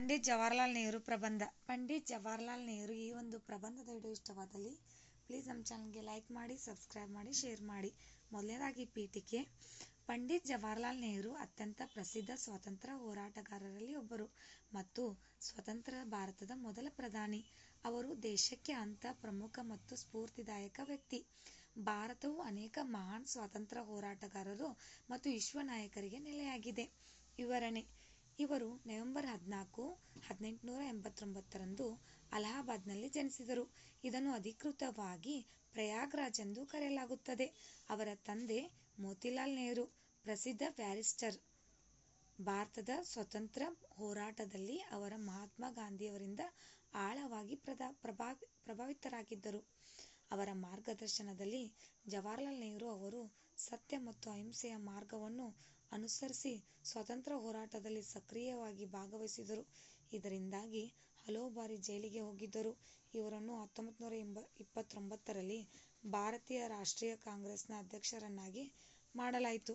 ಪಂಡಿತ್ ಜವಾಹರ್ಲಾಲ್ ನೆಹರು ಪ್ರಬಂಧ. ಪಂಡಿತ್ ಜವಾಹರ್ಲಾಲ್ ನೆಹರು ಈ ಒಂದು ಪ್ರಬಂಧದ ವಿಡಿಯೋ ಇಷ್ಟವಾದಲ್ಲಿ ಪ್ಲೀಸ್ ನಮ್ಮ ಚಾನಲ್ಗೆ ಲೈಕ್ ಮಾಡಿ ಸಬ್ಸ್ಕ್ರೈಬ್ ಮಾಡಿ ಶೇರ್ ಮಾಡಿ. ಮೊದಲನೇದಾಗಿ ಪೀಠಿಕೆ ಪಂಡಿತ್ ಜವಾಹರ್ಲಾಲ್ ನೆಹರು ಅತ್ಯಂತ ಪ್ರಸಿದ್ಧ ಸ್ವಾತಂತ್ರ್ಯ ಹೋರಾಟಗಾರರಲ್ಲಿ ಒಬ್ಬರು ಮತ್ತು ಸ್ವತಂತ್ರ ಭಾರತದ ಮೊದಲ ಪ್ರಧಾನಿ. ಅವರು ದೇಶಕ್ಕೆ ಅಂತ ಪ್ರಮುಖ ಮತ್ತು ಸ್ಫೂರ್ತಿದಾಯಕ ವ್ಯಕ್ತಿ. ಭಾರತವು ಅನೇಕ ಮಹಾನ್ ಸ್ವಾತಂತ್ರ್ಯ ಹೋರಾಟಗಾರರು ಮತ್ತು ವಿಶ್ವ ನಾಯಕರಿಗೆ ನೆಲೆಯಾಗಿದೆ. ವಿವರಣೆ ಇವರು ನವೆಂಬರ್ ಹದಿನಾಲ್ಕು, ಹದಿನೆಂಟುನೂರ ಎಂಬತ್ತೊಂಬತ್ತರಂದು ಅಲಹಾಬಾದ್ನಲ್ಲಿ ಜನಿಸಿದರು. ಇದನ್ನು ಅಧಿಕೃತವಾಗಿ ಪ್ರಯಾಗ್ರಾಜ್ ಎಂದು ಕರೆಯಲಾಗುತ್ತದೆ. ಅವರ ತಂದೆ ಮೋತಿಲಾಲ್ ನೆಹರು, ಪ್ರಸಿದ್ಧ ಬ್ಯಾರಿಸ್ಟರ್. ಭಾರತದ ಸ್ವತಂತ್ರ ಹೋರಾಟದಲ್ಲಿ ಅವರ ಮಹಾತ್ಮ ಗಾಂಧಿಯವರಿಂದ ಆಳವಾಗಿ ಪ್ರದಾ, ಪ್ರಭಾ, ಪ್ರಭಾವಿತರಾಗಿದ್ದರು. ಅವರ ಮಾರ್ಗದರ್ಶನದಲ್ಲಿ ಜವಾಹರಲಾಲ್ ನೆಹರು ಅವರು ಸತ್ಯ ಮತ್ತು ಅಹಿಂಸೆಯ ಮಾರ್ಗವನ್ನು ಅನುಸರಿಸಿ ಸ್ವಾತಂತ್ರ್ಯ ಹೋರಾಟದಲ್ಲಿ ಸಕ್ರಿಯವಾಗಿ ಭಾಗವಹಿಸಿದರು. ಇದರಿಂದಾಗಿ ಹಲವು ಬಾರಿ ಜೈಲಿಗೆ ಹೋಗಿದ್ದರು. ಇವರನ್ನು ಹತ್ತೊಂಬತ್ತು ನೂರ ಇಪ್ಪತ್ತೊಂಬತ್ತರಲ್ಲಿ ಭಾರತೀಯ ರಾಷ್ಟ್ರೀಯ ಕಾಂಗ್ರೆಸ್ನ ಅಧ್ಯಕ್ಷರನ್ನಾಗಿ ಮಾಡಲಾಯಿತು.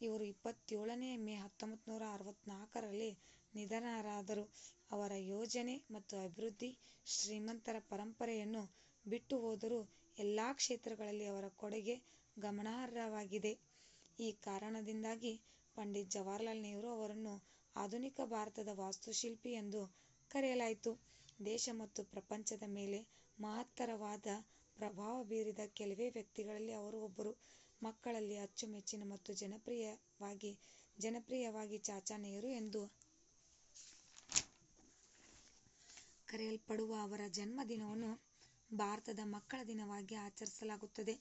ಇವರು ಇಪ್ಪತ್ತೇಳನೇ ಮೇ ಹತ್ತೊಂಬತ್ತು ನೂರ ಅರವತ್ತ್ನಾಲ್ಕರಲ್ಲಿ ನಿಧನರಾದರು. ಅವರ ಯೋಜನೆ ಮತ್ತು ಅಭಿವೃದ್ಧಿ, ಶ್ರೀಮಂತರ ಪರಂಪರೆಯನ್ನು ಬಿಟ್ಟು ಹೋದರೂ ಎಲ್ಲ ಕ್ಷೇತ್ರಗಳಲ್ಲಿ ಅವರ ಕೊಡುಗೆ ಗಮನಾರ್ಹವಾಗಿದೆ. ಈ ಕಾರಣದಿಂದಾಗಿ ಪಂಡಿತ್ ಜವಾಹರ್ಲಾಲ್ ನೆಹರು ಅವರನ್ನು ಆಧುನಿಕ ಭಾರತದ ವಾಸ್ತುಶಿಲ್ಪಿ ಎಂದು ಕರೆಯಲಾಯಿತು. ದೇಶ ಮತ್ತು ಪ್ರಪಂಚದ ಮೇಲೆ ಮಹತ್ತರವಾದ ಪ್ರಭಾವ ಬೀರಿದ ಕೆಲವೇ ವ್ಯಕ್ತಿಗಳಲ್ಲಿ ಅವರು ಒಬ್ಬರು. ಮಕ್ಕಳಲ್ಲಿ ಅಚ್ಚುಮೆಚ್ಚಿನ ಮತ್ತು ಜನಪ್ರಿಯವಾಗಿ ಜನಪ್ರಿಯವಾಗಿ ಚಾಚಾ ನೆಹರು ಎಂದು ಕರೆಯಲ್ಪಡುವ ಅವರ ಜನ್ಮದಿನವನ್ನು ಭಾರತದ ಮಕ್ಕಳ ದಿನವಾಗಿ ಆಚರಿಸಲಾಗುತ್ತದೆ.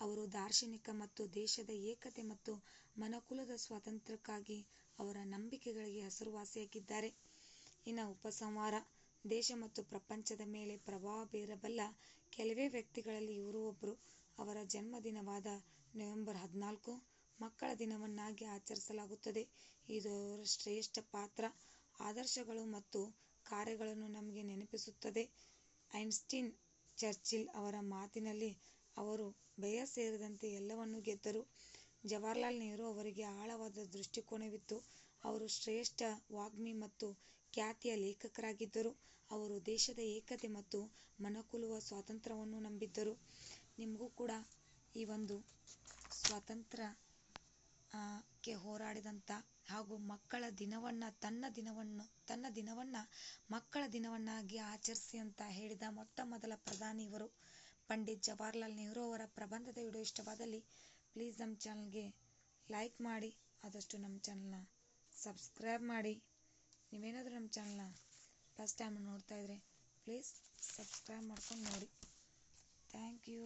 ಅವರು ದಾರ್ಶನಿಕ ಮತ್ತು ದೇಶದ ಏಕತೆ ಮತ್ತು ಮನುಕುಲದ ಸ್ವಾತಂತ್ರ್ಯಕ್ಕಾಗಿ ಅವರ ನಂಬಿಕೆಗಳಿಗೆ ಹೆಸರುವಾಸಿಯಾಗಿದ್ದಾರೆ. ಇನ್ನು ಉಪಸಂಹಾರ, ದೇಶ ಮತ್ತು ಪ್ರಪಂಚದ ಮೇಲೆ ಪ್ರಭಾವ ಬೀರಬಲ್ಲ ಕೆಲವೇ ವ್ಯಕ್ತಿಗಳಲ್ಲಿ ಇವರು ಒಬ್ಬರು ಅವರ ಜನ್ಮದಿನವಾದ ನವೆಂಬರ್ ಹದಿನಾಲ್ಕು ಮಕ್ಕಳ ದಿನವನ್ನಾಗಿ ಆಚರಿಸಲಾಗುತ್ತದೆ. ಇದು ಅವರ ಶ್ರೇಷ್ಠ ಪಾತ್ರ, ಆದರ್ಶಗಳು ಮತ್ತು ಕಾರ್ಯಗಳನ್ನು ನಮಗೆ ನೆನಪಿಸುತ್ತದೆ. ಐನ್ಸ್ಟೀನ್ ಚರ್ಚಿಲ್ ಅವರ ಮಾತಿನಲ್ಲಿ ಅವರು ಭಯ ಸೇರಿದಂತೆ ಎಲ್ಲವನ್ನೂ ಗೆದ್ದರು. ಜವಾಹರ್ಲಾಲ್ ನೆಹರು ಅವರಿಗೆ ಆಳವಾದ ದೃಷ್ಟಿಕೋನವಿತ್ತು. ಅವರು ಶ್ರೇಷ್ಠ ವಾಗ್ಮಿ ಮತ್ತು ಖ್ಯಾತಿಯ ಲೇಖಕರಾಗಿದ್ದರು. ಅವರು ದೇಶದ ಏಕತೆ ಮತ್ತು ಮನಕುಲುವ ಸ್ವಾತಂತ್ರ್ಯವನ್ನು ನಂಬಿದ್ದರು. ನಿಮಗೂ ಕೂಡ ಈ ಒಂದು ಸ್ವಾತಂತ್ರ್ಯಕ್ಕೆ ಹೋರಾಡಿದಂಥ ಹಾಗೂ ಮಕ್ಕಳ ದಿನವನ್ನು ತನ್ನ ದಿನವನ್ನು ತನ್ನ ದಿನವನ್ನು ಮಕ್ಕಳ ದಿನವನ್ನಾಗಿ ಆಚರಿಸಿ ಅಂತ ಹೇಳಿದ ಮೊಟ್ಟ ಮೊದಲ ಪ್ರಧಾನಿ ಇವರು. ಪಂಡಿತ್ ಜವಾಹರ್ಲಾಲ್ ನೆಹರು ಅವರ ಪ್ರಬಂಧದ ವಿಡಿಯೋ ಇಷ್ಟವಾದಲ್ಲಿ ಪ್ಲೀಸ್ ನಮ್ಮ ಚಾನಲ್ಗೆ ಲೈಕ್ ಮಾಡಿ, ಆದಷ್ಟು ನಮ್ಮ ಚಾನಲ್ನ ಸಬ್ಸ್ಕ್ರೈಬ್ ಮಾಡಿ. ನೀವೇನಾದರೂ ನಮ್ಮ ಚಾನಲ್ನ ಫಸ್ಟ್ ಟೈಮ್ ನೋಡ್ತಾ ಇದ್ರೆ ಪ್ಲೀಸ್ ಸಬ್ಸ್ಕ್ರೈಬ್ ಮಾಡ್ಕೊಂಡು ನೋಡಿ. Thank you